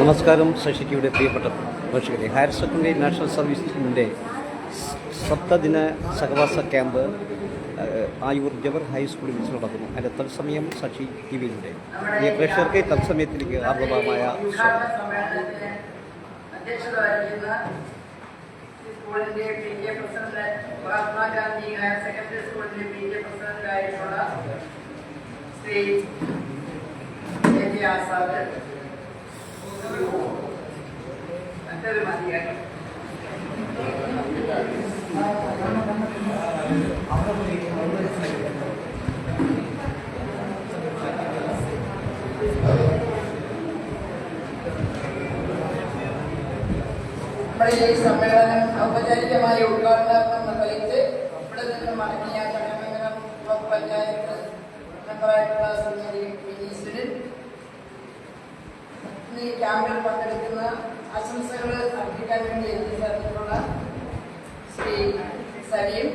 നമസ്കാരം ശശിറ്റിയുടെ പ്രിയപ്പെട്ട പ്രേക്ഷകരെ. ഹയർ സെക്കൻഡറി നാഷണൽ സർവീസിന്റെ സപ്തദിന സഹവാസ ക്യാമ്പ് ആയൂർ ജവർ ഹൈസ്കൂളിൽ വെച്ച് നടക്കുന്നു. അതിന്റെ തത്സമയം ശശി ടി വിയിലൂടെ ഈ പ്രേക്ഷകർക്ക് തത്സമയത്തിലേക്ക് ആർദ്രമായ സ്കൂളിന്റെ P K president Mahatma Gandhi higher secondary സ്കൂളിന്റെ പി കെ പ്രസിഡന്റായിട്ടുള്ള ശ്രീ ആസാദ് നമ്മുടെ ഈ സമ്മേളനം ഔപചാരികമായി ഉദ്ഘാടനം നിർവഹിച്ച് ഇവിടെ നിന്ന് മടങ്ങിയ ചടമംഗലം ബ്ലോക്ക് പഞ്ചായത്ത് മെമ്പറായിട്ടുള്ള സുന്ദരി ഇന്ന് ഈ ക്യാമ്പിൽ പങ്കെടുക്കുന്ന ആശംസകൾ അർപ്പിക്കാൻ വേണ്ടി എത്തിച്ചേർന്നിട്ടുള്ള ശ്രീ സലീം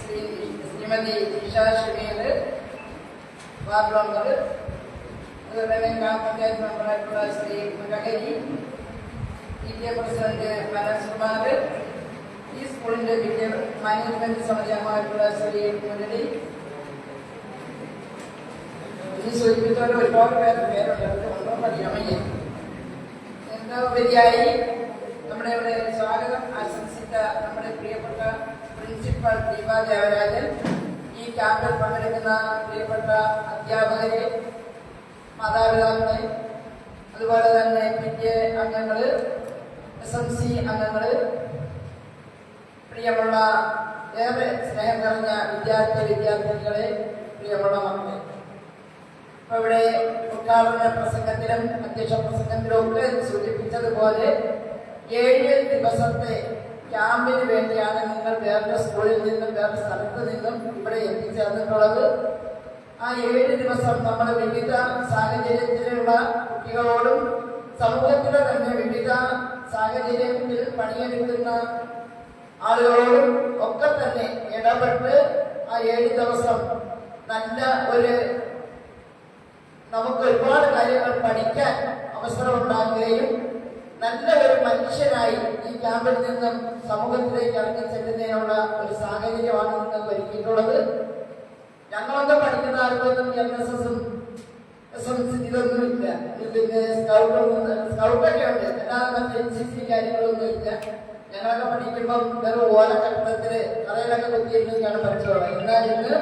ശ്രീ ശ്രീമതി ഇഷ ഷമീർ വാർഡ് മെമ്പർ അതുപോലെ തന്നെ ഗ്രാമപഞ്ചായത്ത് മെമ്പറായിട്ടുള്ള Shri Makari P T president Manoj ഈ സ്കൂളിന്റെ വിദ്യ മാനേജ്മെന്റ് സമിതി ശ്രീ മുരളി. ഈ സൂചിപ്പിച്ചവർ ഒരുപാട് പേര് പേരുണ്ട്. അവർക്ക് ഉപരിയായി? നമ്മുടെ ഇവിടെ സ്വാഗതം. ആശംസിച്ച നമ്മുടെ പ്രിയപ്പെട്ട പ്രിൻസിപ്പൽ ദീപാ ദേവരാജൻ ഈ ക്യാമ്പിൽ പങ്കെടുക്കുന്ന പ്രിയപ്പെട്ട അധ്യാപകരെ മാതാപിതാക്കളെ അതുപോലെ തന്നെ പി ടി എ അംഗങ്ങൾ എസ് എം സി അംഗങ്ങൾ പ്രിയമുള്ള ഏറെ സ്നേഹം നിറഞ്ഞ വിദ്യാർത്ഥി വിദ്യാർത്ഥികളെ പ്രിയമുള്ള മക്കളെ. ഇപ്പൊ ഇവിടെ ഉദ്ഘാടന പ്രസംഗത്തിലും അധ്യക്ഷ പ്രസംഗത്തിലും ഒക്കെ സൂചിപ്പിച്ചതുപോലെ ഏഴ് ദിവസത്തെ ക്യാമ്പിന് വേണ്ടിയാണ് നിങ്ങൾ വേറെ സ്കൂളിൽ നിന്നും വേറെ സ്ഥലത്ത് നിന്നും ഇവിടെ എത്തിച്ചേർന്നിട്ടുള്ളത്. ആ ഏഴ് ദിവസം നമ്മൾ വിവിധ സാഹചര്യത്തിലുള്ള കുട്ടികളോടും സമൂഹത്തിലെ തന്നെ വിവിധ സാഹചര്യത്തിൽ പണിയെടുക്കുന്ന ആളുകളോടും ഒക്കെ തന്നെ ഇടപെട്ട് ആ ഏഴ് ദിവസം നല്ല ഒരു നമുക്ക് ഒരുപാട് കാര്യങ്ങൾ പഠിക്കാൻ അവസരം ഉണ്ടാക്കുകയും നല്ല ഒരു മനുഷ്യനായി ഈ ക്യാമ്പിൽ നിന്നും സമൂഹത്തിലേക്ക് ഇറങ്ങി ചെല്ലുന്നതിനുള്ള ഒരു സാഹചര്യമാണ് നിങ്ങൾക്ക് ഒരുക്കിയിട്ടുള്ളത്. ഞങ്ങളൊക്കെ പഠിക്കുന്ന ആൾക്കൊന്നും എൻ എസ് എസും എസ് എം സി ഇതൊന്നും ഇല്ല. പിന്നെ സ്കൗട്ടൊന്നും സ്കൗട്ടൊക്കെ ഉണ്ട്. അല്ലാതെ മറ്റേ എൻ സി സി കാര്യങ്ങളൊന്നും ഇല്ല. ഞങ്ങളൊക്കെ പഠിക്കുമ്പം വെറും ഓല കെട്ടിടത്തിൽ തറയിലൊക്കെ കുത്തിയിരുന്നൊക്കെയാണ് പഠിച്ചോളാം. എന്നാൽ ഇന്ന്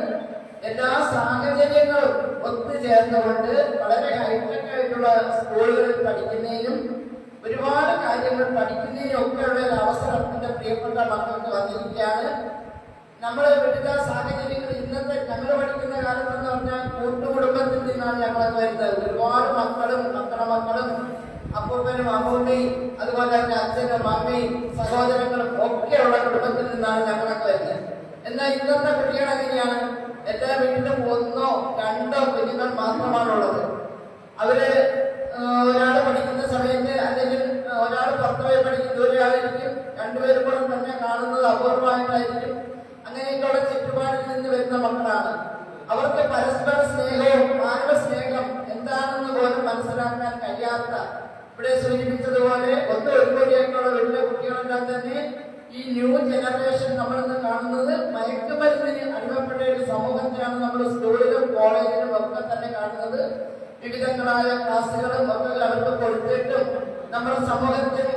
എല്ലാ സാഹചര്യങ്ങളും ഒത്തുചേർന്നുകൊണ്ട് വളരെ ഹൈടെക് ആയിട്ടുള്ള സ്കൂളുകളിൽ പഠിക്കുന്നതിനും ഒരുപാട് കാര്യങ്ങൾ പഠിക്കുന്നതിനും ഒക്കെയുള്ള ഒരു അവസരം എന്റെ പ്രിയപ്പെട്ട മക്കൾക്ക് വന്നിരിക്കുകയാണ്. നമ്മൾ വിവിധ സാഹചര്യങ്ങൾ ഇന്നത്തെ ഞങ്ങൾ പഠിക്കുന്ന കാലത്ത് എന്ന് പറഞ്ഞാൽ കൂട്ടുകുടുംബത്തിൽ നിന്നാണ് ഞങ്ങളൊക്കെ വരുന്നത്. ഒരുപാട് മക്കളും മക്കളെ മക്കളും അപ്പൂപ്പനും അമ്മൂമ്മയും അതുപോലെ തന്നെ അച്ഛനും അമ്മയും സഹോദരങ്ങളും ഒക്കെയുള്ള കുടുംബത്തിൽ നിന്നാണ് ഞങ്ങളൊക്കെ വരുന്നത്. എന്നാൽ ഇന്നത്തെ കുട്ടികൾ എങ്ങനെയാണ്? എല്ലാ വീട്ടിലും ഒന്നോ രണ്ടോ കുഞ്ഞുങ്ങൾ മാത്രമാണുള്ളത്. അവർ ഒരാൾ പഠിക്കുന്ന സമയത്ത് അല്ലെങ്കിൽ ഒരാൾ പത്ത് പേര് പഠിക്കുന്ന ഒരാളായിരിക്കും രണ്ടുപേരും കൂടെ തന്നെ കാണുന്നത് അപൂർവമായിട്ടായിരിക്കും അങ്ങനെയൊക്കെയുള്ള ചുറ്റുപാടിൽ നിന്ന് വരുന്ന മക്കളാണ്. അവർക്ക് പരസ്പര സ്നേഹവും മാനവ സ്നേഹം എന്താണെന്ന് പോലും മനസ്സിലാക്കാൻ കഴിയാത്ത ഇവിടെ സൂചിപ്പിച്ചതുപോലെ ഒന്ന് ഒരുപടിയൊക്കെയുള്ള വീട്ടിലെ കുട്ടികളെല്ലാം തന്നെ ഈ ന്യൂ ജനറേഷൻ നമ്മളിന്ന് കാണുന്നത് മയക്കുമരുന്നിന് അടിമപ്പെട്ട ഒരു സമൂഹത്തിലാണ് നമ്മൾ സ്കൂളിലും കോളേജിലും ഒക്കെ തന്നെ കാണുന്നത്. വിവിധങ്ങളായ ക്ലാസ്സുകളും ഒക്കെ അവർക്ക് കൊടുത്തിട്ടും നമ്മുടെ സമൂഹത്തിൽ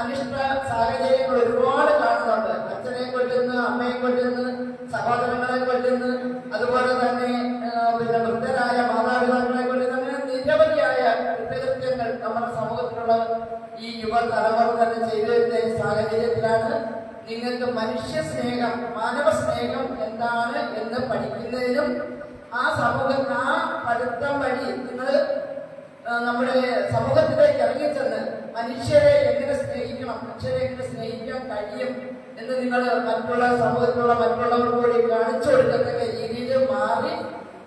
അനിഷ്ട സാഹചര്യങ്ങൾ ഒരുപാട് കാണുന്നുണ്ട്. അച്ഛനെ കൊല്ലുന്നു അമ്മയെ കൊല്ലുന്നു സഹോദരങ്ങളെ കൊല്ലുന്നു. അതുപോലെ തന്നെ പിന്നെ വൃദ്ധരായ മാതാപിതാക്കളെ കൊല്ലുന്നു. അങ്ങനെ നിരവധിയായ കുറ്റകൃത്യങ്ങൾ നമ്മുടെ സമൂഹത്തിലുള്ള ഈ യുവതലമുറ തന്നെ ചെയ്തു വരുന്ന സാഹചര്യത്തിലാണ് നിങ്ങൾക്ക് മനുഷ്യ സ്നേഹം മാനവ സ്നേഹം എന്താണ് എന്ന് പഠിക്കുന്നതിനും ആ സമൂഹം ആ പഠിത്തം വഴി നിങ്ങൾ നമ്മുടെ സമൂഹത്തിലേക്ക് ഇറങ്ങിച്ചെന്ന് മനുഷ്യരെ എങ്ങനെ സ്നേഹിക്കണം മനുഷ്യരെ എങ്ങനെ സ്നേഹിക്കാൻ കഴിയും എന്ന് നിങ്ങൾ മറ്റുള്ള സമൂഹത്തിലുള്ള മറ്റുള്ളവർക്ക് കൂടി കാണിച്ചു കൊടുക്കത്തക്ക രീതിയിൽ മാറി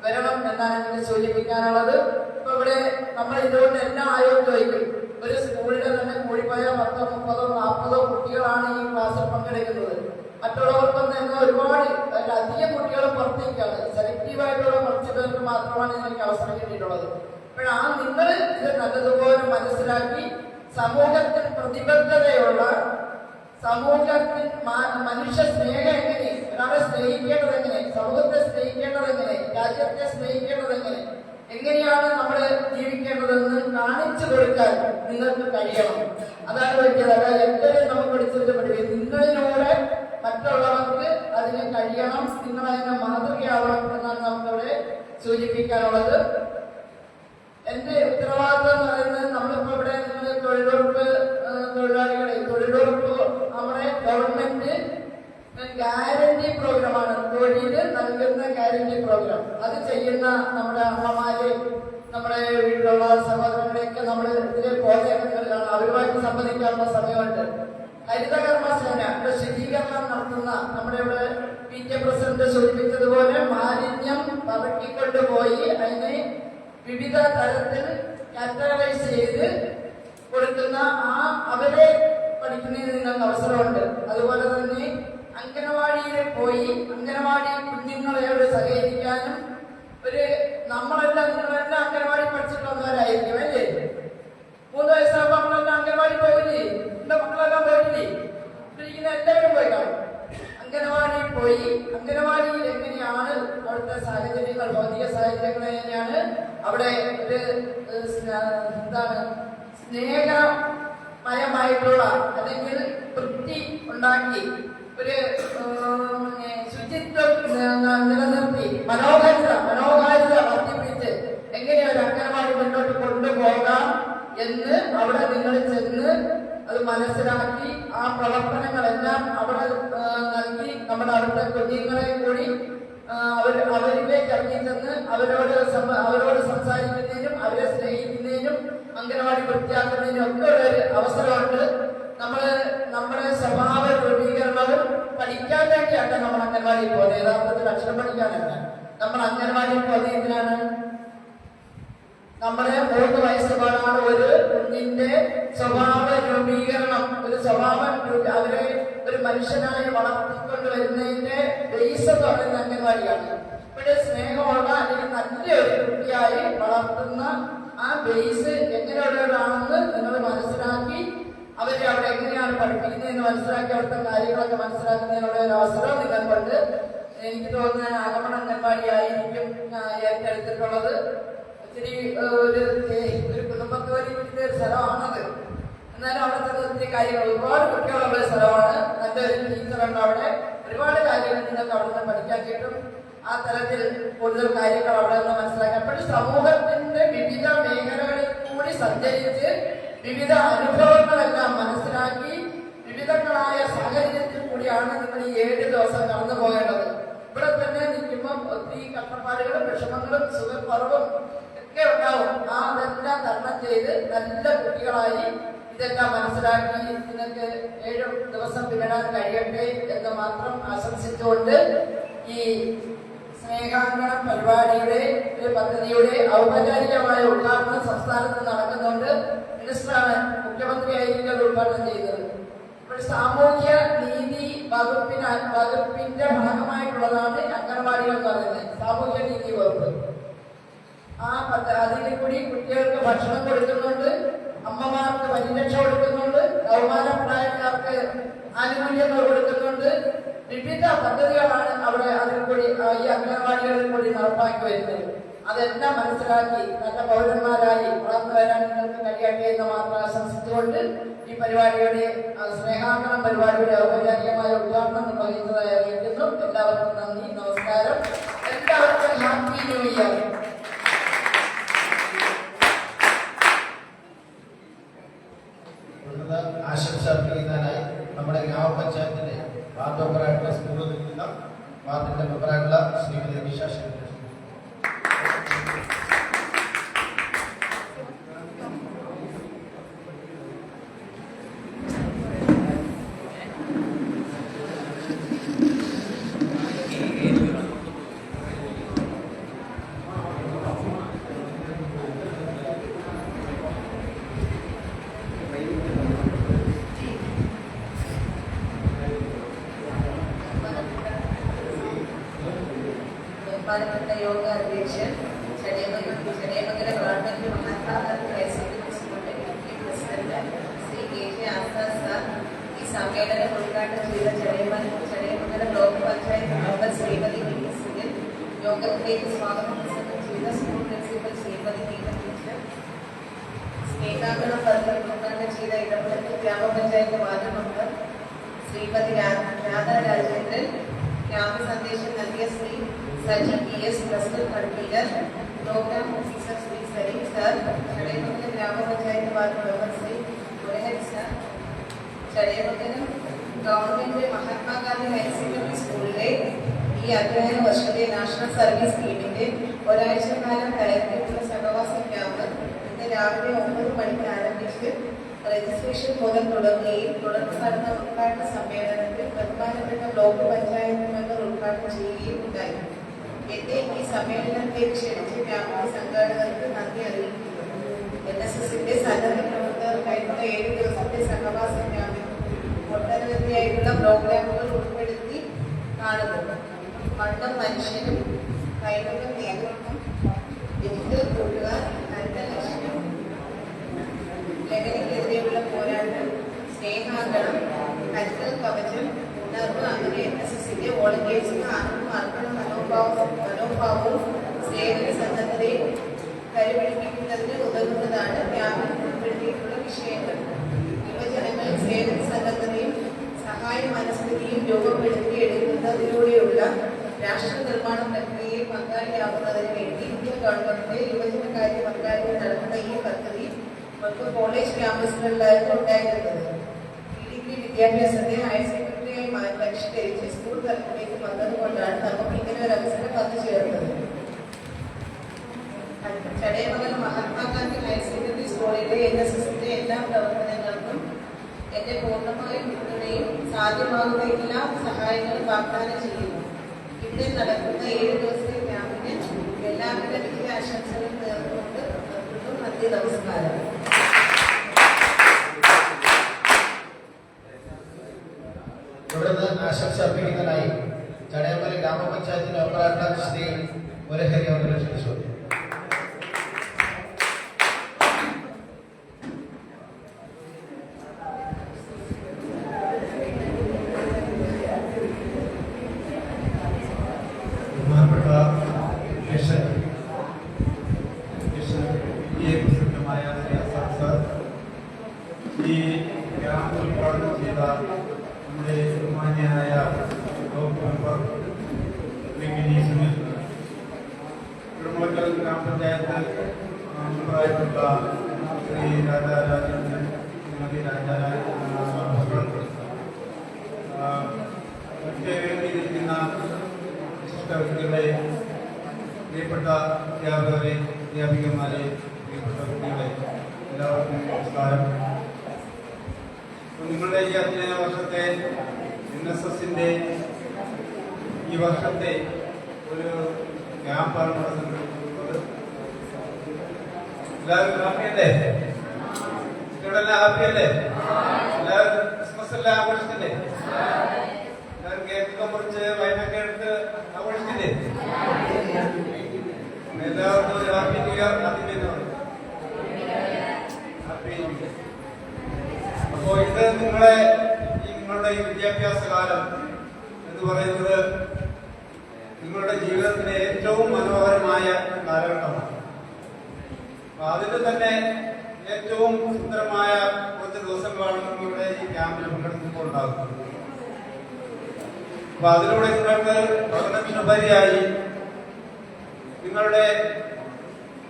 വരണം എന്നാണ് എനിക്ക് സൂചിപ്പിക്കാനുള്ളത്. ഇപ്പൊ ഇവിടെ നമ്മൾ ഇതുകൊണ്ട് എല്ലാ ആയോ ചോദിക്കും ഒരു സ്കൂളിലെ തന്നെ കൂടിപ്പോയ പത്ത് മുപ്പതോ നാൽപ്പതോ കുട്ടികളാണ് ഈ ക്ലാസ്സിൽ പങ്കെടുക്കുന്നത്. മറ്റുള്ളവർക്കൊന്നും തന്നെ ഒരുപാട് അധികം കുട്ടികൾ പുറത്തേക്കാണ്. സെലക്റ്റീവ് ആയിട്ടുള്ള കുറച്ച് പേർക്ക് മാത്രമാണ് ഇതിനൊക്കെ അവസരം കിട്ടിയിട്ടുള്ളത്. അപ്പോൾ ആ നിങ്ങൾ ഇത് നല്ലതുപോലെ മനസ്സിലാക്കി സമൂഹത്തിൽ പ്രതിബദ്ധതയുള്ള സമൂഹത്തിൽ മനുഷ്യ സ്നേഹം എങ്ങനെ ഒരാളെ സ്നേഹിക്കേണ്ടത് എങ്ങനെ സമൂഹത്തെ സ്നേഹിക്കേണ്ടത് എങ്ങനെ രാജ്യത്തെ സ്നേഹിക്കേണ്ടത് എങ്ങനെ എങ്ങനെയാണ് നമ്മൾ ജീവിക്കേണ്ടതെന്ന് കാണിച്ചു കൊടുക്കാൻ നിങ്ങൾക്ക് കഴിയണം. അതാണ് വേണ്ടത് അതായത് എല്ലാവരും നമുക്ക് പഠിച്ചതിന്റെ പഠിപ്പിക്കും നിങ്ങളിലൂടെ മറ്റുള്ളവർക്ക് അതിന് കഴിയണം നിങ്ങൾ അതിനെ മാതൃകയാവണം എന്നാണ് നമുക്കവിടെ സൂചിപ്പിക്കാനുള്ളത്. എന്റെ ഉത്തരവാദിത്വം എന്ന് പറയുന്നത് നമ്മളിപ്പോ ഇവിടെ നിങ്ങൾ തൊഴിലുറപ്പ് ആ, തൊഴിലാളികളെ തൊഴിലുറപ്പ് നമ്മുടെ ഗവൺമെന്റ് ഗ്യാരണ്ടി പ്രോഗ്രാമാണ് തൊഴിൽ നൽകുന്ന ഗ്യാരണ്ടി പ്രോഗ്രാം അത് ചെയ്യുന്ന നമ്മുടെ അമ്മമാര് നമ്മുടെ വീട്ടിലുള്ള സഹോദരങ്ങളെയൊക്കെ നമ്മൾ ഇതിലെ പ്രോജക്റ്റുകളിലാണ് അവരുമായിട്ട് സംബന്ധിക്കാനുള്ള സമയമുണ്ട് ഹരിതകർമ്മസേന ഇവിടെ ശുചീകരണം നടത്തുന്ന നമ്മുടെ ഇവിടെ പി ടി എ പ്രസിഡന്റ് സൂചിപ്പിച്ചതുപോലെ മാലിന്യം പറക്കിക്കൊണ്ടുപോയി അതിനെ വിവിധ തരത്തിൽ കാറ്റഗറൈസ് ചെയ്ത് കൊടുക്കുന്ന ആ അവരെ പഠിക്കുന്നതിന് നിങ്ങൾക്ക് അവസരമുണ്ട് അതുപോലെ തന്നെ അംഗനവാടിയിൽ പോയി അംഗനവാടി കുഞ്ഞുങ്ങളെയോട് സഹകരിക്കാനും ഒരു നമ്മളെല്ലാം നിങ്ങളെല്ലാം അംഗനവാടി പഠിച്ചിട്ട് വന്നവരായിരിക്കും അല്ലേ മൂന്ന് വയസ്സാകുമ്പോൾ നമ്മളെല്ലാം അംഗനവാടി പോയില്ലേ എന്റെ മക്കളെല്ലാം പോയില്ലേ ഇരിക്കുന്ന എല്ലാവരും പോയി കാണും അംഗനവാടിയിൽ പോയി അംഗനവാടിയിൽ എങ്ങനെയാണ് അവിടുത്തെ സാഹചര്യങ്ങൾ ഭൗതിക സാഹചര്യങ്ങൾ തന്നെയാണ് അവിടെ ഒരു എന്താണ് സ്നേഹമയമായിട്ടുള്ള അല്ലെങ്കിൽ വൃത്തി ഉണ്ടാക്കി ഒരു ശുചിത്വം നിലനിർത്തി മനോഹാരിത മനോഹാരിത വർദ്ധിപ്പിച്ച് എങ്ങനെ ഒരു അംഗനവാടി മുന്നോട്ട് കൊണ്ടുപോകാം എന്ന് അവിടെ നിങ്ങൾ ചെന്ന് അത് മനസ്സിലാക്കി ആ പ്രവർത്തനങ്ങളെല്ലാം അവിടെ നൽകി നമ്മുടെ അവിടുത്തെ കുഞ്ഞുങ്ങളെ കൂടി അവർ അവരിലേക്ക് ഇറങ്ങി ചെന്ന് അവരോട് അവരോട് സംസാരിക്കുന്നതിനും അവരെ സ്നേഹിക്കുന്നതിനും അംഗനവാടി വൃത്തിയാക്കുന്നതിനും ഒക്കെ ഒരു അവസരമുണ്ട്. നമ്മൾ നമ്മുടെ സ്വഭാവ രൂപീകരണവും പഠിക്കാൻ വേണ്ടിയാണ് നമ്മൾ അംഗൻവാടിയിൽ പോകുന്നത്. യഥാർത്ഥത്തിൽ അക്ഷരം പഠിക്കാനല്ല. നമ്മൾ അംഗൻവാടിയിൽ പോകുന്നത് എന്തിനാണ്? നമ്മുടെ മൂന്ന് വയസ്സുപാടാണ് ഒരു കുഞ്ഞിന്റെ സ്വഭാവ രൂപീകരണം ഒരു സ്വഭാവം അവരെ ഒരു മനുഷ്യനായി വളർത്തിക്കൊണ്ട് വരുന്നതിന്റെ ബേസ് എന്ന് പറയുന്നത് അംഗൻവാടിയാണ്. ഇവിടെ സ്നേഹമുള്ള അല്ലെങ്കിൽ നല്ല ഒരു കുട്ടിയായി വളർത്തുന്ന ആ ബേസ് എങ്ങനെയുള്ളവരാണെന്ന് നിങ്ങൾ മനസ്സിലാക്കി അവരെ അവിടെ എങ്ങനെയാണ് പഠിപ്പിക്കുന്നതെന്ന് മനസ്സിലാക്കി അവിടുത്തെ കാര്യങ്ങളൊക്കെ മനസ്സിലാക്കുന്നതിനുള്ള ഒരു അവസരം നിങ്ങൾക്കുണ്ട്. എനിക്ക് തോന്നുന്ന ആഗമന അംഗൻവാടി ആയിരിക്കും ഏറ്റെടുത്തിട്ടുള്ളത്. ഒത്തിരി ഒരു ഒരു കുടുംബത്തോടെ ഇരിക്കുന്ന ഒരു സ്ഥലമാണത്. എന്നാലും അവിടെ തന്നെ ഒത്തിരി കാര്യങ്ങൾ ഒരുപാട് കുട്ടികളുള്ള സ്ഥലമാണ്. നല്ലൊരു ടീച്ചറുണ്ട് അവിടെ. ഒരുപാട് കാര്യങ്ങൾ നിങ്ങൾക്ക് അവിടെ നിന്ന് പഠിക്കാൻ കിട്ടും ആ തലത്തിൽ കൂടുതൽ കാര്യങ്ങൾ അവിടെ നിന്ന് മനസ്സിലാക്കാൻ അപ്പോൾ സമൂഹത്തിന്റെ വിവിധ മേഖലകളിൽ കൂടി സഞ്ചരിച്ച് വിവിധ അനുഭവങ്ങളെല്ലാം മനസ്സിലാക്കി വിവിധങ്ങളായ സാഹചര്യത്തിൽ കൂടിയാണ് നിങ്ങൾ ഈ ഏഴ് ദിവസം കടന്നു പോകേണ്ടത്. ഇവിടെ തന്നെ നിൽക്കുമ്പോൾ ഒത്തിരി കഷ്ടപ്പാടുകളും വിഷമങ്ങളും സുഖക്കുറവും ഒക്കെ ഉണ്ടാവും. ആ അതെല്ലാം തരണം ചെയ്ത് നല്ല കുട്ടികളായി ഇതെല്ലാം മനസ്സിലാക്കി നിങ്ങൾക്ക് ഏഴ് ദിവസം പിന്നിടാൻ കഴിയട്ടെ എന്ന് മാത്രം ആശംസിച്ചുകൊണ്ട് ഈ സ്നേഹാങ്കണം പരിപാടിയുടെ ഒരു പദ്ധതിയുടെ ഔപചാരികമായ ഉദ്ഘാടനം സംസ്ഥാനത്ത് നടക്കുന്നുണ്ട് മിനിസ്റ്ററാണ് മുഖ്യമന്ത്രിയായിരിക്കും ഉദ്ഘാടനം ചെയ്തത്. ഇപ്പോൾ സാമൂഹ്യ നീതി വകുപ്പിന് വകുപ്പിന്റെ ഭാഗമായിട്ടുള്ളതാണ് അംഗൻവാടികൾ എന്ന് പറയുന്നത് സാമൂഹ്യ നീതി വകുപ്പ്. ആ പദ്ധ അതിൽ കൂടി കുട്ടികൾക്ക് ഭക്ഷണം കൊടുക്കുന്നുണ്ട്. അമ്മമാർക്ക് പരിരക്ഷ കൊടുക്കുന്നുണ്ട് കൗമാരപ്രായക്കാർക്ക് ആനുകൂല്യങ്ങൾ കൊടുക്കുന്നുണ്ട്. വിവിധ പദ്ധതികളാണ് അവിടെ അതിൽ കൂടി ഈ അംഗനവാടികളിൽ കൂടി നടപ്പാക്കി വരുന്നത്. അതെല്ലാം മനസ്സിലാക്കി നല്ല പൗരന്മാരായി വളർന്നു വരാൻ നിങ്ങൾക്ക് കഴിയട്ടെ എന്ന് മാത്രം ആശംസിച്ചുകൊണ്ട് ഈ പരിപാടിയുടെ സ്നേഹാങ്കണം പരിപാടിയുടെ ഔപചാരികമായ ഉദ്ഘാടനം നിർവഹിച്ചതായി അറിയിക്കുന്നു. എല്ലാവർക്കും നന്ദി നമസ്കാരം. എല്ലാവർക്കും ഹാപ്പി ന്യൂ ഇയർ ഉള്ളത് ആശംസ അർപ്പിക്കുന്നതിനായി നമ്മുടെ ഗ്രാമപഞ്ചായത്തിന്റെ വാർഡ് മെമ്പറായിട്ടുള്ള സ്കൂൾ നിൽക്കുന്ന വാർഡിന്റെ മെമ്പറായിട്ടുള്ള ശ്രീമതി നിഷ ശങ്കർ ബഹുമാനപ്പെട്ട യോഗ അധ്യക്ഷൻ Chadayamangalam Chadayamangalam government Mahatma Gandhi higher secondary സ്കൂളിലെ P T president Shri K J Azad sir ഈ സമ്മേളനം ഉദ്ഘാടനം ചെയ്ത Chadayamangalam Chadayamangalam block panchayat member Shrimati V S Sunil യോഗത്തിലേക്ക് സ്വാഗതം പ്രസംഗം ചെയ്ത school principal Shrimati Geetha teacher സ്നേഹാകണം പദ്ധതി ഉദ്ഘാടനം ചെയ്ത ഇടപെടൽ ഗ്രാമപഞ്ചായത്ത് വാർഡ് മെമ്പർ ശ്രീമതി രാ- രാധാ രാജേന്ദ്രൻ ഗ്രാമ സന്ദേശം നൽകിയ Shri Saji P S president convener program officer Shri Saleem sir Chadayamangalam ഗ്രാമപഞ്ചായത്ത് ward member Shri Murahari sir Chadayamangalam government Mahatma Gandhi higher secondary സ്കൂളിലെ ഈ അധ്യയന വർഷത്തെ നാഷണൽ സർവീസ് സ്കീമിന്റെ ഒരാഴ്ച കാലം ദൈർഘ്യമുള്ള സഹവാസ ക്യാമ്പ് ഇന്ന് രാവിലെ ഒമ്പത് മണിക്ക് ആരംഭിച്ച് രജിസ്ട്രേഷൻ മുതൽ തുടങ്ങുകയും തുടർന്ന് നടന്ന ഉദ്ഘാടന സമ്മേളനത്തിൽ ബഹുമാനപ്പെട്ട ബ്ലോക്ക് പഞ്ചായത്ത് മെമ്പർ ഉദ്ഘാടനം ചെയ്യുകയും ഉണ്ടായി. എന്നെ ഈ സമ്മേളനത്തിലേക്ക് ക്ഷണിച്ച് ക്യാമ്പിന്റെ സംഘാടകർക്ക് നന്ദി അറിയിക്കുന്നു. എൻ എസ് എസിന്റെ സന്നദ്ധ പ്രവർത്തകർ കഴിഞ്ഞ ഏഴ് ദിവസത്തെ സഹവാസ ക്യാമ്പിൽ ഒട്ടനവധിയായിട്ടുള്ള പ്രോഗ്രാമുകൾ ഉൾപ്പെടുത്തി കാണുന്നു. മണ്ണം മനുഷ്യരും കൈകൊണ്ട് നേതൃത്വം ഡിജിറ്റൽ കൂട്ടുകാർ നല്ല ലക്ഷ്യം? ലഹരിക്കെതിരെയുള്ള പോരാട്ടം സ്നേഹാങ്കണം കരുതൽ കവചം ഉണർവ് അങ്ങനെ എൻ എസ് എസിന്റെ വോളണ്ടിയേഴ്സിന് ആർക്കും അർപ്പണ മനോഭാവം മനോഭാവവും സേവന സന്നദ്ധതയും കരുപിടിപ്പിക്കുന്നതിന് ഉതകുന്നതാണ് ക്യാമ്പിൽ ഉൾപ്പെടുത്തിയിട്ടുള്ള വിഷയങ്ങൾ. യുവജനങ്ങളിൽ സേവന സന്നദ്ധതയും സഹായ മനസ്ഥിതിയും രൂപപ്പെടുത്തി എടുക്കുന്നതിലൂടെയുള്ള രാഷ്ട്ര നിർമ്മാണ പ്രക്രിയയിൽ പങ്കാളിയാവുന്നതിന് വേണ്ടി ഇന്ത്യൻ ഗവൺമെന്റിന്റെ യുവജനകാര്യ മന്ത്രാലയം നടത്തുന്ന ഈ പദ്ധതി നമുക്ക് കോളേജ് ക്യാമ്പസുകളിലായിരുന്നു ഉണ്ടായിരുന്നത്. ഡിഗ്രി വിദ്യാഭ്യാസത്തെ ഹയർ സെക്കൻഡറിയായി പരിഷ്കരിച്ച് സ്കൂൾ തലത്തിലേക്ക് വന്നതുകൊണ്ടാണ് നമുക്ക് ഇങ്ങനെ ഒരു അവസരം വന്നു ചേർന്നത്. ചടയമംഗലം മഹാത്മാഗാന്ധി ഹയർ സെക്കൻഡറി സ്കൂളിലെ എൻ എസ് എസിന്റെ എല്ലാ പ്രവർത്തനങ്ങൾക്കും എന്റെ പൂർണമായ പിന്തുണയും സാധ്യമാകുന്ന എല്ലാ സഹായങ്ങളും വാഗ്ദാനം ചെയ്യുന്നു. ഇവിടെ നടക്കുന്ന ഏഴ് ദിവസത്തെ ക്യാമ്പിന് എല്ലാവിധ വിജയാശംസകളും നേർന്നുകൊണ്ട് നിർത്തുന്നു നന്ദി നമസ്കാരം ആശംസ അർപ്പിക്കുന്നതിനായി ചടയമംഗലം ഗ്രാമപഞ്ചായത്തിന്റെ മെമ്പറായിട്ടുള്ള ശ്രീ മുരഹരി അവരുടെ ക്ഷണിച്ചു ബഹുമാനപ്പെട്ട മിഷൻ മിഷൻ ഈ പ്രസിദ്ധമായ ശ്രീ അസാദ് സാർ ഈ ക്യാമ്പ് ഉദ്ഘാടനം ചെയ്ത നമ്മുടെ ബഹുമാന്യനായ ബ്ലോക്ക് മെമ്പർ വെങ്കിനി സുനിൽ കുടുംബക്കൽ ഗ്രാമപഞ്ചായത്ത് മെമ്പറായിട്ടുള്ള ശ്രീ രാജാ രാജേന്ദ്രൻ ശ്രീമതി രാജാ മറ്റ് വേദിയിലിരിക്കുന്ന വിശിഷ്ട വ്യക്തികളെ പ്രിയപ്പെട്ട അധ്യാപകരെ അധ്യാപികമാരെ പ്രിയപ്പെട്ട കുട്ടികളെ എല്ലാവർക്കും നമസ്കാരം. അപ്പോൾ നിങ്ങളുടെ ഈ അധ്യയന വർഷത്തെ എൻ എസ് എസിന്റെ ഈ വർഷത്തെ ഒരു ക്യാമ്പാണ് ഇവിടെ സംഘടിപ്പിക്കുന്നത് എല്ലാവരും ഹാപ്പിയല്ലേ? നിങ്ങളെല്ലാം ഹാപ്പിയല്ലേ? എല്ലാവരും ക്രിസ്മസ് എല്ലാം ആഘോഷിച്ചില്ലേ എല്ലാവരും കേക്കൊക്കെ മുറിച്ച് വൈനൊക്കെ എടുത്ത് ആഘോഷിച്ചില്ലേ? എല്ലാവർക്കും happy new year happy new year അപ്പോ ഇത് നിങ്ങളെ നിങ്ങളുടെ ഈ വിദ്യാഭ്യാസ കാലം എന്ന് പറയുന്നത് നിങ്ങളുടെ ജീവിതത്തിലെ ഏറ്റവും മനോഹരമായ കാലഘട്ടമാണ്. അതിൽ തന്നെ ഏറ്റവും സുന്ദരമായ കുറച്ച് ദിവസങ്ങളാണ് നിങ്ങളുടെ ഈ ക്യാമ്പിൽ പങ്കെടുക്കുമ്പോൾ ഉണ്ടാകുന്നത് അപ്പൊ അതിലൂടെ നിങ്ങൾക്ക് പഠനത്തിനുപരിയായി നിങ്ങളുടെ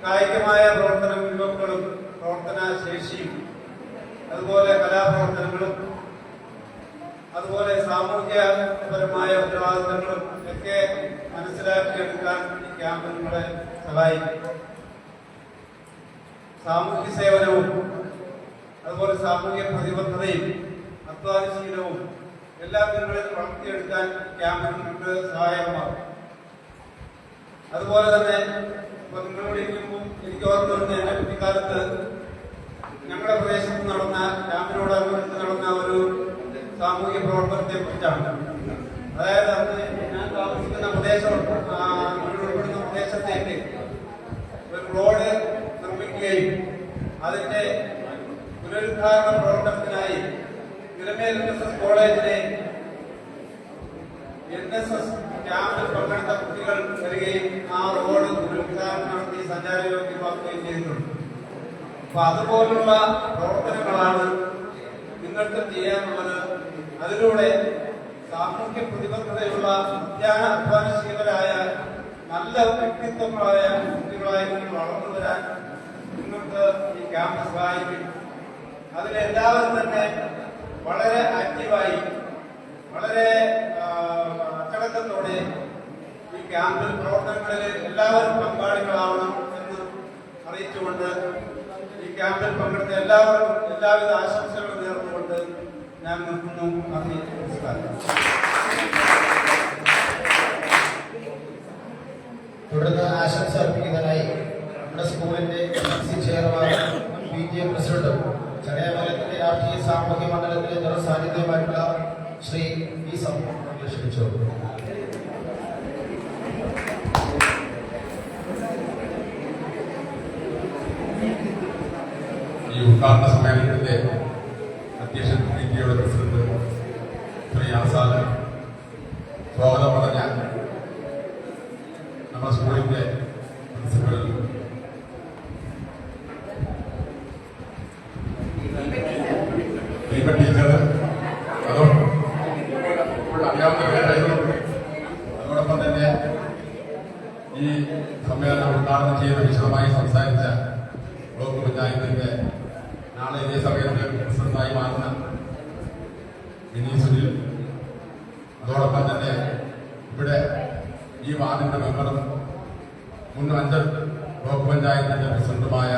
കായികമായ പ്രവർത്തന മികവുകളും പ്രവർത്തന ശേഷിയും അതുപോലെ കലാപ്രവർത്തനങ്ങളും അതുപോലെ സാമൂഹ്യപരമായ ഉത്തരവാദിത്തങ്ങളും ഒക്കെ മനസ്സിലാക്കിയെടുക്കാൻ ഈ ക്യാമ്പ് നിങ്ങളെ സഹായിക്കും. സാമൂഹ്യ സേവനവും അതുപോലെ സാമൂഹ്യ പ്രതിബദ്ധതയും അധ്വാനശീലവും എല്ലാം നിങ്ങളിൽ വളർത്തിയെടുക്കാൻ ക്യാമ്പ് നിങ്ങൾക്ക് സഹായകമാകും. അതുപോലെ തന്നെ ഇപ്പൊ നിങ്ങളോട് ഇരിക്കുമ്പോൾ എനിക്ക് ഓർമ്മ എന്റെ കുട്ടിക്കാലത്ത് ഞങ്ങളുടെ പ്രദേശത്ത് നടന്ന ക്യാമ്പിനോടനുബന്ധിച്ച് നടന്ന ഒരു സാമൂഹ്യ പ്രവർത്തനത്തെ കുറിച്ചാണ്. അതായത് അന്ന് ഞാൻ താമസിക്കുന്ന പ്രദേശം ഉൾപ്പെടുന്ന പ്രദേശത്തേക്ക് ഒരു റോഡ് നിർമ്മിക്കുകയും അതിന്റെ പുനരുദ്ധാരണ പ്രവർത്തനത്തിനായി നിലമേൽ എൻ എസ് എസ് കോളേജിലെ എൻ എസ് എസ് ക്യാമ്പിൽ പങ്കെടുത്ത കുട്ടികൾ വരികയും ആ റോഡ് പുനരുദ്ധാരണം നടത്തി സഞ്ചാരയോഗ്യമാക്കുകയും ചെയ്തിട്ടുണ്ട്. അപ്പൊ അതുപോലുള്ള പ്രവർത്തനങ്ങളാണ് നിങ്ങൾക്ക് ചെയ്യാനുള്ളത്. അതിലൂടെ സാമൂഹ്യ പ്രതിബദ്ധതയുള്ള അധ്യാന അധ്വാനശീലരായ നല്ല വ്യക്തിത്വങ്ങളായ കുട്ടികളായി നിങ്ങൾ വളർന്നു വരാൻ നിങ്ങൾക്ക് ഈ ക്യാമ്പ് സഹായിക്കും. അതിലെല്ലാവരും തന്നെ വളരെ ആക്റ്റീവായി വളരെ ആ, അച്ചടക്കത്തോടെ ഈ ക്യാമ്പിൽ പ്രവർത്തനങ്ങളിൽ എല്ലാവരും പങ്കാളികളാവണം എന്ന് അറിയിച്ചുകൊണ്ട് ഈ ക്യാമ്പിൽ പങ്കെടുത്ത എല്ലാവർക്കും എല്ലാവിധ ആശംസകളും നേർന്നുകൊണ്ട് ഞാൻ നിർത്തുന്നു നന്ദി. നമസ്കാരം. തുടർന്ന് ആശംസ അർപ്പിക്കുന്നതിനായി നമ്മുടെ സ്കൂളിന്റെ ചെയർമാനും ടി എം പ്രസിഡന്റും ചടയമംഗലത്തിന്റെ രാഷ്ട്രീയ സാമൂഹ്യ മണ്ഡലത്തിലെ ജനസാന്നിധ്യമായിട്ടുള്ള ശ്രീ വി സമൂഹം ക്ഷണിച്ചു ഈ ഉദ്ഘാടന സമ്മേളനത്തിന്റെ അധ്യക്ഷ കമ്മിറ്റിയുടെ പ്രസിഡന്റ് ശ്രീ ആസാദ് സ്വാഗതം പറഞ്ഞ നമ്മുടെ സ്കൂളിന്റെ പ്രിൻസിപ്പൽ. ദീപ ടീച്ചർ അതോ ഇപ്പോൾ അറിയാവുന്ന പേരായതുകൊണ്ട് അതോടൊപ്പം തന്നെ ഈ സമ്മേളനം ഉദ്ഘാടനം ചെയ്ത് വിശദമായി സംസാരിച്ച ബ്ലോക്ക് പഞ്ചായത്തിന്റെ നാളെ ഇതേ സമയത്ത് പ്രസിഡന്റായി മാറുന്ന മിനി സുനിൽ അതോടൊപ്പം തന്നെ ഇവിടെ ഈ വാർഡിന്റെ മെമ്പറും മുൻ അഞ്ചൽ ബ്ലോക്ക് പഞ്ചായത്തിന്റെ പ്രസിഡന്റുമായ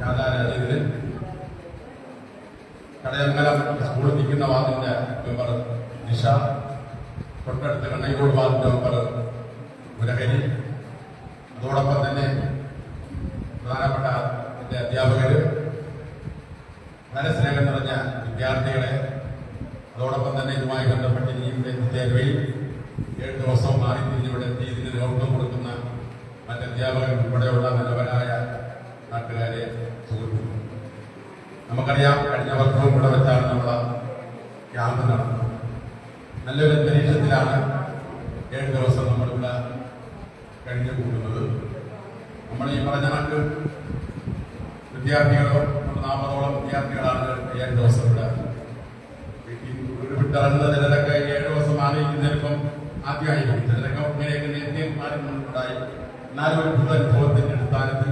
രാധാ രാജേന്ദ്രൻ കടയങ്കലം സ്കൂളിൽ നിൽക്കുന്ന വാർഡിന്റെ മെമ്പർ നിഷ തൊട്ടടുത്ത് കണ്ണൈക്കോട് വാർഡിന്റെ മെമ്പർ മുരഹരി അതോടൊപ്പം തന്നെ പ്രധാനപ്പെട്ട എന്റെ അധ്യാപകര് വളരെ സ്നേഹം നിറഞ്ഞ വിദ്യാർത്ഥികളെ അതോടൊപ്പം തന്നെ ഇതുമായി ബന്ധപ്പെട്ട് ഇനി ഇവിടെ എത്തിച്ചേരുകയും ഏഴ് ദിവസവും മാറി തിരിഞ്ഞിവിടെ എത്തി ഇതിന് നേതൃത്വം കൊടുക്കുന്ന മറ്റ് അധ്യാപകർ ഉൾപ്പെടെയുള്ള നിലവരായ നാട്ടുകാരെ സുഹൃത്തുക്കൾ നമുക്കറിയാം കഴിഞ്ഞ വർഷവും കൂടെ വെച്ചാണ് നമ്മൾ ക്യാമ്പ് നടന്നത്. നല്ലൊരു അന്തരീക്ഷത്തിലാണ് ഏഴ് ദിവസം നമ്മളിവിടെ കഴിഞ്ഞു കൂടുന്നത്. നമ്മൾ ഈ പറഞ്ഞ കണക്ക് വിദ്യാർത്ഥികളോ നമ്മൾ നാൽപ്പതോളം വിദ്യാർത്ഥികളാണ് ഏഴ് ദിവസം ഇവിടെ വീട്ടിൽ വീട് വിട്ടിറങ്ങുന്ന ചിലരൊക്കെ ഏഴ് ദിവസം ആലോചിക്കുന്നതിപ്പം ആദ്യമായിരിക്കും ചിലരൊക്കെ ഇങ്ങനെയൊക്കെ നേരത്തെ മാറുന്നുണ്ടായി എന്നാലും ഒരു പുതു അനുഭവത്തിന്റെ അടിസ്ഥാനത്തിൽ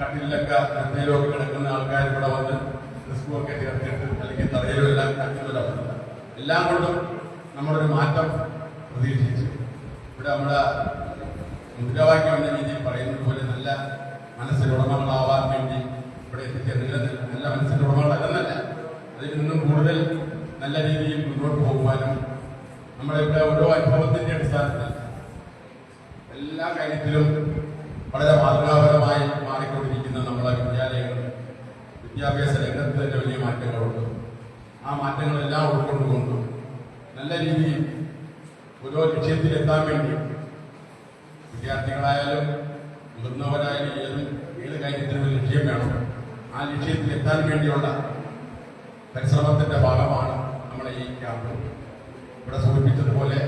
കട്ടിലൊക്കെ എന്തെങ്കിലുമൊക്കെ കിടക്കുന്ന ആൾക്കാർ ഇവിടെ വന്ന് റിസ്കുമൊക്കെ ചേർത്തിട്ട് അല്ലെങ്കിൽ തറയിലും എല്ലാം കട്ടിലോ എല്ലാം കൊണ്ടും നമ്മളൊരു മാറ്റം പ്രതീക്ഷിച്ചു. ഇവിടെ നമ്മുടെ മുദ്രാവാക്യം എന്ന രീതിയിൽ പറയുന്നത് പോലെ നല്ല മനസ്സിലുടമകളാവാൻ വേണ്ടി ഇവിടെ എത്തിച്ചേർന്നില്ല നല്ല മനസ്സിന് ഉടമകളല്ലെന്നല്ല. അതിൽ നിന്നും കൂടുതൽ നല്ല രീതിയിൽ മുന്നോട്ട് പോകുവാനും നമ്മളിവിടെ ഓരോ അനുഭവത്തിന്റെ അടിസ്ഥാനത്തിൽ എല്ലാ കാര്യത്തിലും വളരെ മാതൃകാപരമായി മാറിക്കൊണ്ടിരിക്കുന്ന നമ്മുടെ വിദ്യാലയങ്ങൾ വിദ്യാഭ്യാസ രംഗത്ത് തന്നെ വലിയ മാറ്റങ്ങളുണ്ട്. ആ മാറ്റങ്ങളെല്ലാം ഉൾക്കൊണ്ടുകൊണ്ട് നല്ല രീതിയിൽ ഓരോ ലക്ഷ്യത്തിലെത്താൻ വേണ്ടി വിദ്യാർത്ഥികളായാലും മുതിർന്നവരായാലും ഏത് ഏത് കാര്യത്തിനും ഒരു ലക്ഷ്യം വേണം. ആ ലക്ഷ്യത്തിലെത്താൻ വേണ്ടിയുള്ള പരിശ്രമത്തിന്റെ ഭാഗമാണ് നമ്മുടെ ഈ ക്യാമ്പ്. ഇവിടെ സൂചിപ്പിച്ചതുപോലെ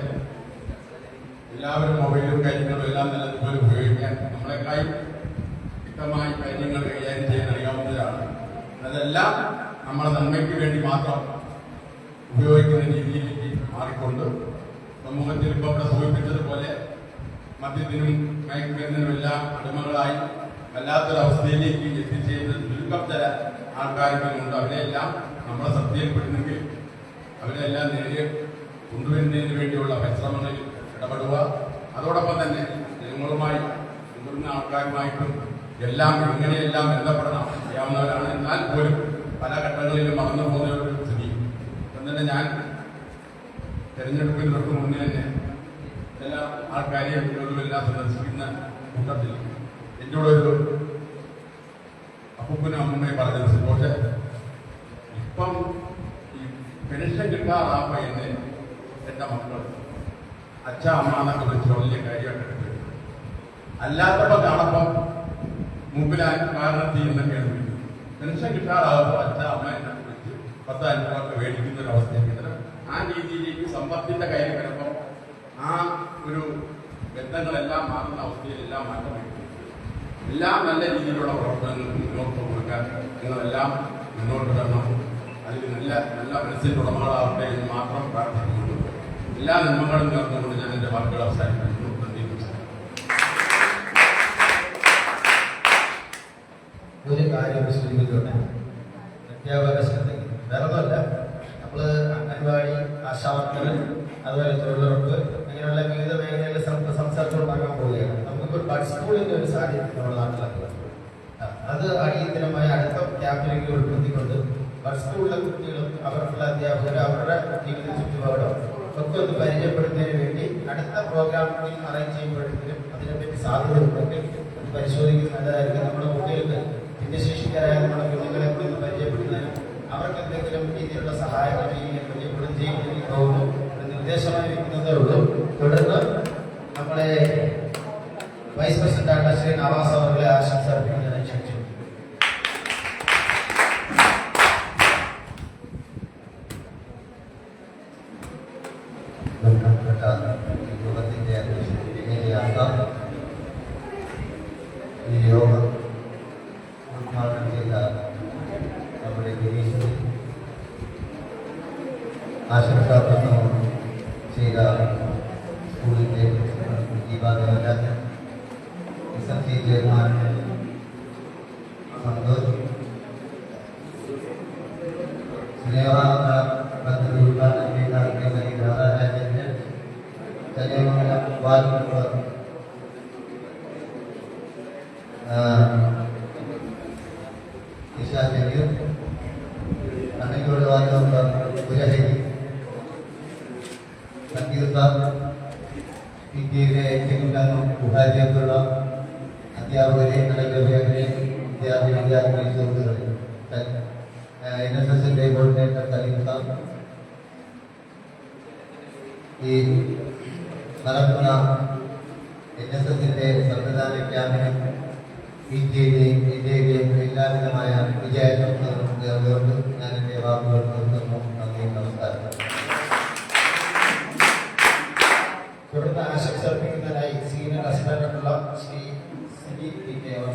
എല്ലാവരും മൊബൈലും കാര്യങ്ങളും എല്ലാം നല്ലതുപോലെ ഉപയോഗിക്കാൻ നമ്മളെക്കായി വ്യക്തമായി കാര്യങ്ങൾ കൈകാര്യം ചെയ്യാൻ അറിയാവുന്നതാണ് അതെല്ലാം നമ്മുടെ നന്മയ്ക്ക് വേണ്ടി മാത്രം ഉപയോഗിക്കുന്ന രീതിയിലേക്ക് മാറിക്കൊണ്ട് സമൂഹത്തിൽ ഇപ്പോൾ ഇവിടെ സൂചിപ്പിച്ചതുപോലെ മദ്യത്തിനും മയക്കുമരുന്നിനും എല്ലാം അടിമകളായി വല്ലാത്തൊരവസ്ഥയിലേക്ക് എത്തിച്ചേരുന്ന ചുരുക്കം ചില ആൾക്കാരുകളുണ്ട് അവരെല്ലാം നമ്മളെ ശ്രദ്ധയിൽപ്പെടുന്നെങ്കിൽ അവരെല്ലാം നേരെ കൊണ്ടുവരുന്നതിന് വേണ്ടിയുള്ള പരിശ്രമങ്ങളിൽ ഇടപെടുക. അതോടൊപ്പം തന്നെ ജനങ്ങളുമായി മുതിർന്ന ആൾക്കാരുമായിട്ടും എല്ലാം എങ്ങനെയെല്ലാം ബന്ധപ്പെടണം അറിയാവുന്നവരാണ് എന്നാൽ പോലും പല ഘട്ടങ്ങളിലും മറന്നു പോകുന്ന ഒരു സ്ഥിതി. അപ്പം തന്നെ ഞാൻ തെരഞ്ഞെടുപ്പിന് തൊട്ട് മുന്നേ തന്നെ ചില ആൾക്കാരെയും എല്ലാം സന്ദർശിക്കുന്ന കൂട്ടത്തിൽ എന്നോട് ഒരു അപ്പൂപ്പനും അമ്മൂമ്മയും പറഞ്ഞത് പക്ഷേ ഇപ്പം ഈ പെൻഷൻ കിട്ടാറാ പയ്യനെ എന്റെ മക്കൾ അച്ഛ അമ്മ എന്നൊക്കെ വെച്ച് വലിയ കാര്യമായിട്ട് അല്ലാത്തപ്പോൾ കാണപ്പം മുമ്പിൽ കാരണത്തിൽ എന്നൊക്കെയാണ് പെൻഷൻ കിട്ടാതാവുമ്പോൾ അച്ഛ അമ്മ എന്നൊക്കെ വിളിച്ച് പത്ത് രൂപ മേടിക്കുന്ന ഒരു അവസ്ഥയൊക്കെ ആ രീതിയിലേക്ക് സമ്പത്തിന്റെ കാര്യം വരുമ്പോൾ ആ ഒരു ബന്ധങ്ങളെല്ലാം മാറുന്ന അവസ്ഥയിൽ എല്ലാം മാറ്റം. എല്ലാം നല്ല രീതിയിലുള്ള പ്രവർത്തനങ്ങൾ മുന്നോട്ട് കൊടുക്കാൻ നിങ്ങളെല്ലാം മുന്നോട്ട് വരണം. അതിൽ നല്ല നല്ല മനസ്സിന്റെ ഉടമകളാവട്ടെ എന്ന് മാത്രം പ്രാർത്ഥിക്കുന്നുണ്ട് എല്ലാ നന്മകളും ചേർന്നുകൊണ്ട് ഞാൻ എന്റെ വാക്കുകൾ അവസാനിപ്പിക്കുന്നു. നന്ദി. ഒരു കാര്യം അധ്യാപക ശ്രദ്ധ വേറൊന്നുമല്ല. നമ്മൾ അംഗൻവാടി ആശാവർത്തകൻ അതുപോലെ തൊഴിലുറപ്പ് അങ്ങനെയുള്ള വിവിധ മേഖലകളിൽ സംസാരിച്ചു ഉണ്ടാക്കാൻ പോവുകയാണ്. നമുക്കിപ്പോൾ ബഡ് സ്കൂളിന്റെ ഒരു സാഹചര്യം നമ്മുടെ നാട്ടിലുള്ളത് അത് അടിയന്തരമായ അടുത്ത ക്യാമ്പിലേക്ക് ഉൾപ്പെടുത്തിക്കൊണ്ട് ബഡ് സ്കൂളിലെ കുട്ടികളും അവർക്കുള്ള അധ്യാപകർ അവരുടെ ജീവിത ചുറ്റുപാടും ഒക്കെ ഒന്ന് പരിചയപ്പെടുത്തുന്നതിന് വേണ്ടി അടുത്ത പ്രോഗ്രാമിൽ അറേഞ്ച് ചെയ്യുമ്പോഴത്തേക്കും അതിനെപ്പറ്റി സാധ്യത ഉണ്ടെങ്കിൽ അത് പരിശോധിക്കുന്നത് നല്ലതായിരിക്കും. നമ്മുടെ കുട്ടികൾക്ക് ഭിന്നശേഷിക്കാരായ നമ്മുടെ കുഞ്ഞുങ്ങളെ കൂടി ഒന്ന് പരിചയപ്പെടുന്നതിനും അവർക്ക് എന്തെങ്കിലും രീതിയിലുള്ള സഹായങ്ങൾ ചെയ്യുകയും പരിചയപ്പെടുകയും ചെയ്യുന്നതിന് പോകുന്നു ഒരു നിർദ്ദേശമായി വെക്കുന്നതേ ഉള്ളൂ. തുടർന്ന് നമ്മളെ വൈസ് പ്രസിഡന്റ് ശ്രീ നവാസ് അവരുടെ ആശംസ അർപ്പിക്കുന്നതിന് ക്ഷണിച്ചു ബന്ധപ്പെട്ട ഈ യോഗത്തിന്റെ അധ്യക്ഷത ഈ യോഗം ഉദ്ഘാടനം ചെയ്ത നമ്മുടെ ഗിരീഷ് ആശംസാപ്രസംഗം ചെയ്ത സ്കൂളിന്റെ Deepa Devarajan S M C chairman Santhosh സ്നേഹാർദ്ര പദ്ധതി ഉദ്ഘാടനം ചെയ്ത ശ്രീമതി രാധാരാജന് കന്യാകുമല വാർഡ് മെമ്പർ അന്നയോട് വാർഡ് മെമ്പർ പുരഹരി സങ്കീർത്ത പി ടിയിലെ ചെങ്ങുണ്ടാകും ഗുഹാരിയത്തുള്ള അധ്യാപകരെ അധ്യാപകരെ വിദ്യാർത്ഥി വിദ്യാർത്ഥി എൻ എസ് എസിന്റെ കോർഡിനേറ്റർ സലീം സാർ ഈ നടക്കുന്ന എൻ എസ് എസിന്റെ സംവിധാന ക്യാമ്പിനും പി ടിയുടെയും ഇന്ത്യയുടെയും എല്ലാവിധമായ വിജയാശംസകളും നേർന്നുകൊണ്ട് ഞാൻ എന്റെ വാക്കുകൾ നിർത്തുന്നു നന്ദി നമസ്കാരം തുടർന്ന് ആശംസ അർപ്പിക്കുന്നതിനായി സീനിയർ അസിസ്റ്റന്റായിട്ടുള്ള ശ്രീ സിജി പി കെ അവർ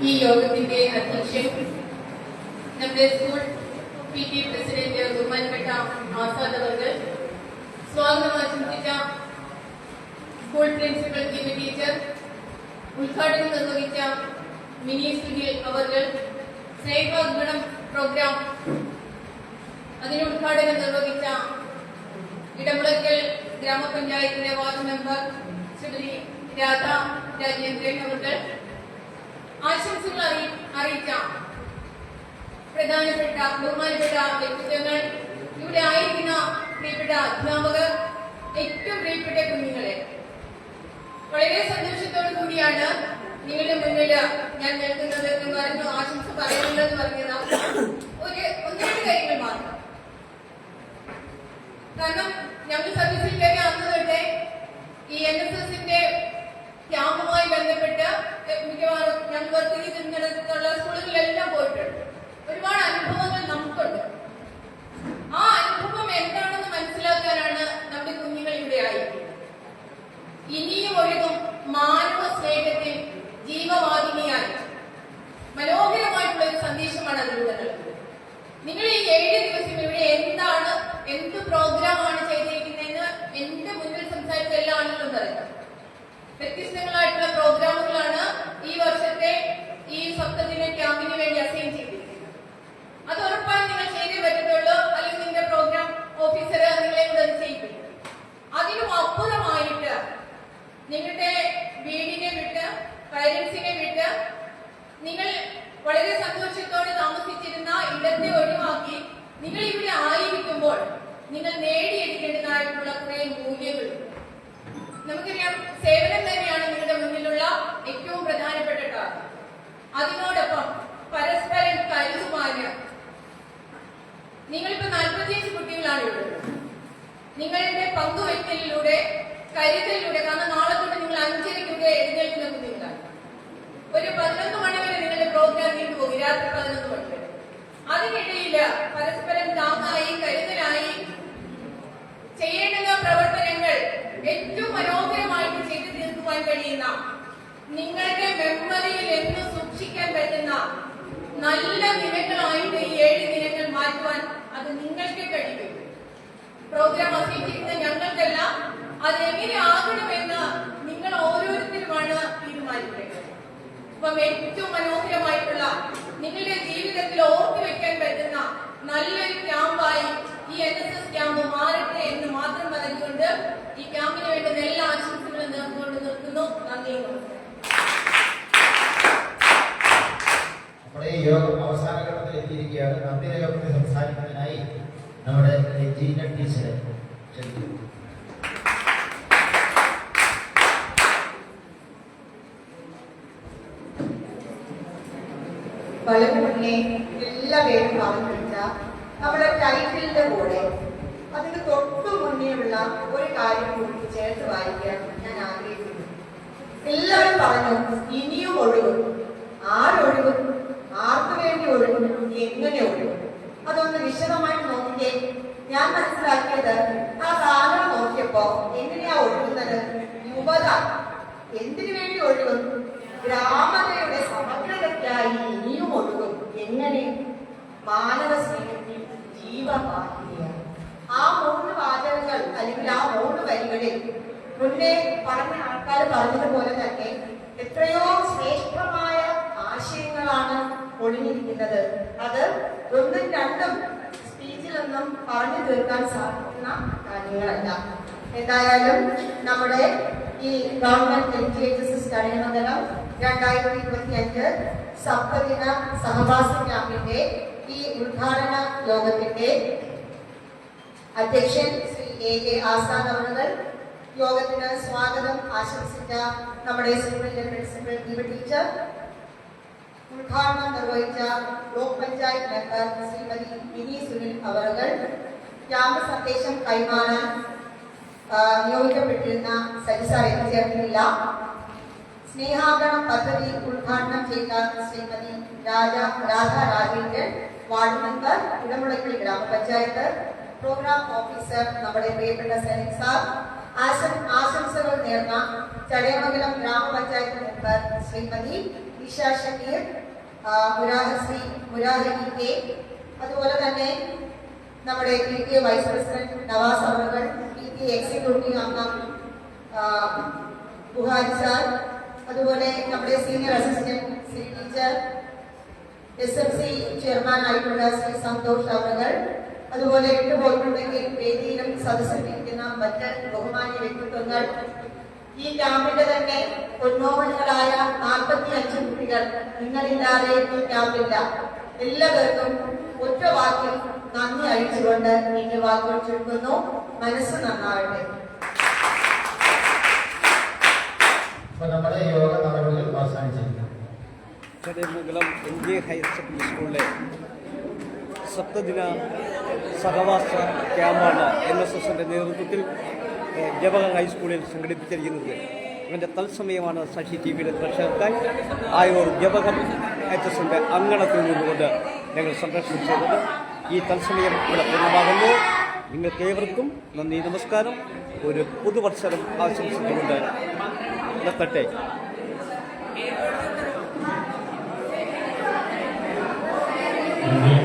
ഈ യോഗത്തിന്റെ അധ്യക്ഷൻ. നമ്മുടെ സ്കൂൾ പി ടി പ്രസിഡന്റ് ബഹുമാനപ്പെട്ട ആസാദ് സ്വാഗതം ആശംസിച്ച സ്കൂൾ പ്രിൻസിപ്പൽ കിമി ടീച്ചർ ഉദ്ഘാടനം നിർവഹിച്ച മിനി സുനിൽ അവർ സ്നേഹഗുണം പ്രോഗ്രാം അതിന് ഉദ്ഘാടനം നിർവഹിച്ച ഇടമുളക്കൽ ഗ്രാമപഞ്ചായത്തിന്റെ വാർഡ് മെമ്പർ ശ്രീമതി രാധ രാജേന്ദ്രൻ അവർ ആശംസകൾ അറി- അറിയിച്ച പ്രധാനപ്പെട്ട ബഹുമാനപ്പെട്ട വ്യക്തിത്വങ്ങൾ. ഇവിടെ ആയിരിക്കുന്ന പ്രിയപ്പെട്ട അധ്യാപകർ ഏറ്റവും പ്രിയപ്പെട്ട കുഞ്ഞുങ്ങളെ. വളരെ സന്തോഷത്തോടു കൂടിയാണ് നിങ്ങളുടെ മുന്നിൽ ഞാൻ നിൽക്കുന്നത് എന്ന് പറഞ്ഞു ആശംസ പറയുന്നുണ്ടെന്ന് പറഞ്ഞത്. ഒരു ഒന്ന് രണ്ട് കാര്യങ്ങൾ മാത്രം. കാരണം ഞങ്ങൾ സർവീസിൽ കയറി അന്ന് തൊട്ടേ ഈ എൻ എസ് എസിന്റെ ക്യാമ്പുമായി ബന്ധപ്പെട്ട് മിക്കവാറും ഞങ്ങൾ വർക്ക് ചെയ്തിട്ടുള്ള സ്കൂളുകളിലെല്ലാം പോയിട്ടുണ്ട് ഒരുപാട് അനുഭവങ്ങൾ നമുക്കുണ്ട് ആ അനുഭവം എന്താണെന്ന് മനസ്സിലാക്കാനാണ് നമ്മുടെ കുഞ്ഞുങ്ങൾ ഇവിടെ ആയിരിക്കുന്നത് ഇനിയും ഒഴുകും മാനവ സ്നേഹത്തിൽ ജീവവാഹിനിയായി മനോഹരമായിട്ടുള്ള ഒരു സന്ദേശമാണ് അതിലൂടെ നിങ്ങൾ ഈ ഏഴ് ദിവസം ഇവിടെ എന്താണ് എന്ത് പ്രോഗ്രാമാണ് ചെയ്തിരിക്കുന്നതെന്ന് എന്റെ മുന്നിൽ സംസാരിച്ച എല്ലാ ആളുകളും പറയാം വ്യത്യസ്തങ്ങളായിട്ടുള്ള പ്രോഗ്രാമുകളാണ് ഈ വർഷത്തെ ഈ സപ്തദിന ക്യാമ്പിന് വേണ്ടി അസൈൻ ചെയ്തിരിക്കുന്നത്. അത് ഉറപ്പായും നിങ്ങൾ ചെയ്തേ പറ്റത്തുള്ളൂ അല്ലെങ്കിൽ നിങ്ങളുടെ പ്രോഗ്രാം ഓഫീസർ നിങ്ങളെ കൂടെ അത് അതിനും അപ്പുറമായിട്ട് നിങ്ങളുടെ വീടിനെ വിട്ട് പാരന്റ്സിനെ വിട്ട് നിങ്ങൾ വളരെ സന്തോഷത്തോടെ താമസിച്ചിരുന്ന ഇടത്തെ ഒഴിവാക്കി നിങ്ങൾ ഇവിടെ ആയിരിക്കുമ്പോൾ നിങ്ങൾ നേടിയെടുക്കേണ്ടതായിട്ടുള്ള കുറെ മൂല്യങ്ങളുണ്ട് നമുക്കറിയാം സേവനം തന്നെയാണ് നിങ്ങളുടെ മുന്നിലുള്ള ഏറ്റവും പ്രധാനപ്പെട്ട കാര്യം അതിനോടൊപ്പം പരസ്പരം കരുതുമാന് നിങ്ങളിപ്പോ നാൽപ്പത്തിയഞ്ച് കുട്ടികളാണ് ഉള്ളത്. നിങ്ങളുടെ പങ്കുവയ്ക്കലിലൂടെ കരുതലിലൂടെ കാരണം നാളെ തൊട്ട് നിങ്ങൾ അഞ്ചരയ്ക്കൊക്കെ എഴുന്നേൽക്കുന്ന കുട്ടികളാണ്. ഒരു പതിനൊന്ന് മണി വരെ നിങ്ങളുടെ പ്രോഗ്രാം നീണ്ടുപോകും രാത്രി പതിനൊന്ന് മണി വരെ അതിനിടയിൽ പരസ്പരം താങ്ങായി കരുതലായി ചെയ്യേണ്ടുന്ന പ്രവർത്തനങ്ങൾ ഏറ്റവും മനോഹരമായിട്ട് ചെയ്തു തീർക്കുവാൻ കഴിയുന്ന നിങ്ങളുടെ മെമ്മറിയിൽ എന്ന് സൂക്ഷിക്കാൻ പറ്റുന്ന നല്ല ദിനങ്ങളായിട്ട് ഈ ഏഴ് ദിനങ്ങൾ മാറ്റുവാൻ അത് നിങ്ങൾക്ക് കഴിയും. പ്രോഗ്രാം അവതരിപ്പിക്കുന്ന ഞങ്ങൾക്കല്ല അതെങ്ങനെ ആകണമെന്ന് നിങ്ങൾ ഓരോരുത്തരുമാണ് തീരുമാനിക്കേണ്ടത്. അപ്പം ഏറ്റവും മനോഹരമായിട്ടുള്ള നിങ്ങളുടെ ജീവിതത്തിൽ ഓർത്തു വെക്കാൻ പറ്റുന്ന നല്ലൊരു ക്യാമ്പായി ഈ എൻ എസ് എസ് ക്യാമ്പ് മാറട്ടെ എന്ന് മാത്രം പറഞ്ഞുകൊണ്ട് ഈ ക്യാമ്പിന് വേണ്ടുന്ന എല്ലാ ആശംസകളും നേർന്നുകൊണ്ട് നിർത്തുന്നു. നന്ദി. നമ്മുടെ ഈ യോഗം അവസാന ഘട്ടത്തിൽ എത്തിയിരിക്കുകയാണ്. നന്ദി യോഗത്തിൽ സംസാരിക്കുന്നതിനായി നമ്മുടെ ജീന ടീച്ചറെ ക്ഷണിക്കുന്നു പലപ്പോഴേ എല്ലാവരും പറഞ്ഞിട്ട നമ്മുടെ ടൈറ്റിലിന്റെ കൂടെ അതിന് തൊട്ടു മുന്നേയുള്ള ഒരു കാര്യം കൂടി ചേർത്ത് വായിക്കാൻ ഞാൻ ആഗ്രഹിക്കുന്നു. എല്ലാവരും പറഞ്ഞു ഇനിയും ഒഴുകും ആരൊഴുകും ആർക്കു വേണ്ടി ഒഴുകും എങ്ങനെ ഒഴുകും അതൊന്ന് വിശദമായിട്ട് നോക്കിയേ ഞാൻ മനസ്സിലാക്കിയത് ആ സാധനം നോക്കിയപ്പോ എങ്ങനെയാ ഒഴുകുന്നത് യുവത. എന്തിനു വേണ്ടി ഒഴുകും ഗ്രാമതയുടെ സമഗ്രതയ്ക്കായി ഇനിയും ഒഴുകും എങ്ങനെ മാനവ സ്നേഹത്തിൽ ജീവവാഹിനിയാണ് ആ മൂന്ന് വാചകങ്ങൾ അല്ലെങ്കിൽ ആ മൂന്ന് വരികളിൽ മുന്നേ പറഞ്ഞ ആൾക്കാർ പറഞ്ഞതുപോലെ തന്നെ എത്രയോ ശ്രേഷ്ഠമായ ആശയങ്ങളാണ് ഒളിഞ്ഞിരിക്കുന്നത്. അത് ഒന്നും രണ്ടും സ്പീച്ചിലൊന്നും പറഞ്ഞു തീർക്കാൻ സാധിക്കുന്ന കാര്യങ്ങളല്ല. എന്തായാലും നമ്മുടെ ഈ government L G H S Chadayamangalam രണ്ടായിരത്തി ഇരുപത്തി സപ്തദിന സഹവാസ ക്യാമ്പിന്റെ ഈ ഉദ്ഘാടന യോഗത്തിന്റെ അധ്യക്ഷൻ ശ്രീ എ കെ ആസാദ് അവറുകൾ യോഗത്തിന് സ്വാഗതം. ആശംസിച്ച നമ്മുടെ സ്കൂളിലെ പ്രിൻസിപ്പൽ ദീപ ടീച്ചർ ഉദ്ഘാടനം നിർവഹിച്ച ബ്ലോക്ക് പഞ്ചായത്ത് മെമ്പർ ശ്രീമതി മിനി സുനിൽ അവറുകൾ. ക്യാമ്പ് സന്ദേശം കൈമാറാൻ നിയോഗിക്കപ്പെട്ടിരുന്ന സജിസാർ എത്തിച്ചേർന്നില്ല സ്നേഹാഗണം പദ്ധതി ഉദ്ഘാടനം ചെയ്ത ശ്രീമതി രാജ രാധ രാജേന്ദ്രൻ. വാർഡ് മെമ്പർ ഇടമുളയ്ക്കൽ ഗ്രാമപഞ്ചായത്ത് പ്രോഗ്രാം ഓഫീസർ നമ്മുടെ പ്രിയപ്പെട്ട സനിൽ സാർ ആശം- ആശംസകൾ നേർന്ന ചടയമംഗലം ഗ്രാമപഞ്ചായത്ത് മെമ്പർ ശ്രീമതി ഇഷ ഷക്കീർ മുരാഹസി മുരാഹരി കെ. അതുപോലെ തന്നെ നമ്മുടെ P T A vice president Navas അവറുകൾ പി ടി എ എക്സിക്യൂട്ടീവ് അംഗം ബുഹാരി സാർ. അതുപോലെ നമ്മുടെ senior assistant Shri teacher S F C chairman ആയിട്ടുള്ള ശ്രീ സന്തോഷ് അവകൾ അതുപോലെ എട്ട് വിട്ടുപോയിട്ടുണ്ടെങ്കിൽ വേദിയിലും സദസ്സിലിരിക്കുന്ന മറ്റ് ബഹുമാന്യ വ്യക്തിത്വങ്ങൾ. ഈ ക്യാമ്പിന്റെ തന്നെ പൊന്നോമനുകളായ നാൽപ്പത്തി അഞ്ച് കുട്ടികൾ നിങ്ങളില്ലാതെ ഈ ക്യാമ്പില്ല. എല്ലാവർക്കും ഒറ്റ വാക്കിൽ നന്ദി അയച്ചുകൊണ്ട് എന്റെ വാക്കുകൾ ചുരുക്കുന്നു. മനസ്സ് നന്നാവട്ടെ. അപ്പൊ നമ്മുടെ യോഗ നടപടികൾ അവസാനിച്ചിരിക്കുന്നു. Chadayamangalam N J higher secondary സ്കൂളിലെ സപ്തദിന സഹവാസ ക്യാമ്പാണ് എൻ എസ് എസിന്റെ നേതൃത്വത്തിൽ ജവഹർ ഹൈസ്കൂളിൽ സംഘടിപ്പിച്ചിരിക്കുന്നത്. ഇവന്റെ തത്സമയമാണ് സാക്ഷി ടി വിയുടെ പ്രേക്ഷകർക്കായി ആയൂർ ജവഹർ എച്ച് എസിന്റെ അങ്കണത്തിൽ നിന്നുകൊണ്ട് ഞങ്ങൾ സംരക്ഷണം ചെയ്തത്. ഈ തത്സമയം ഇവിടെ പൂർണമാകുന്നു. നിങ്ങൾക്ക് ഏവർക്കും നന്ദി നമസ്കാരം. ഒരു പുതുവത്സരം ആശംസിച്ചുകൊണ്ട് നിർത്തട്ടെ. Amen.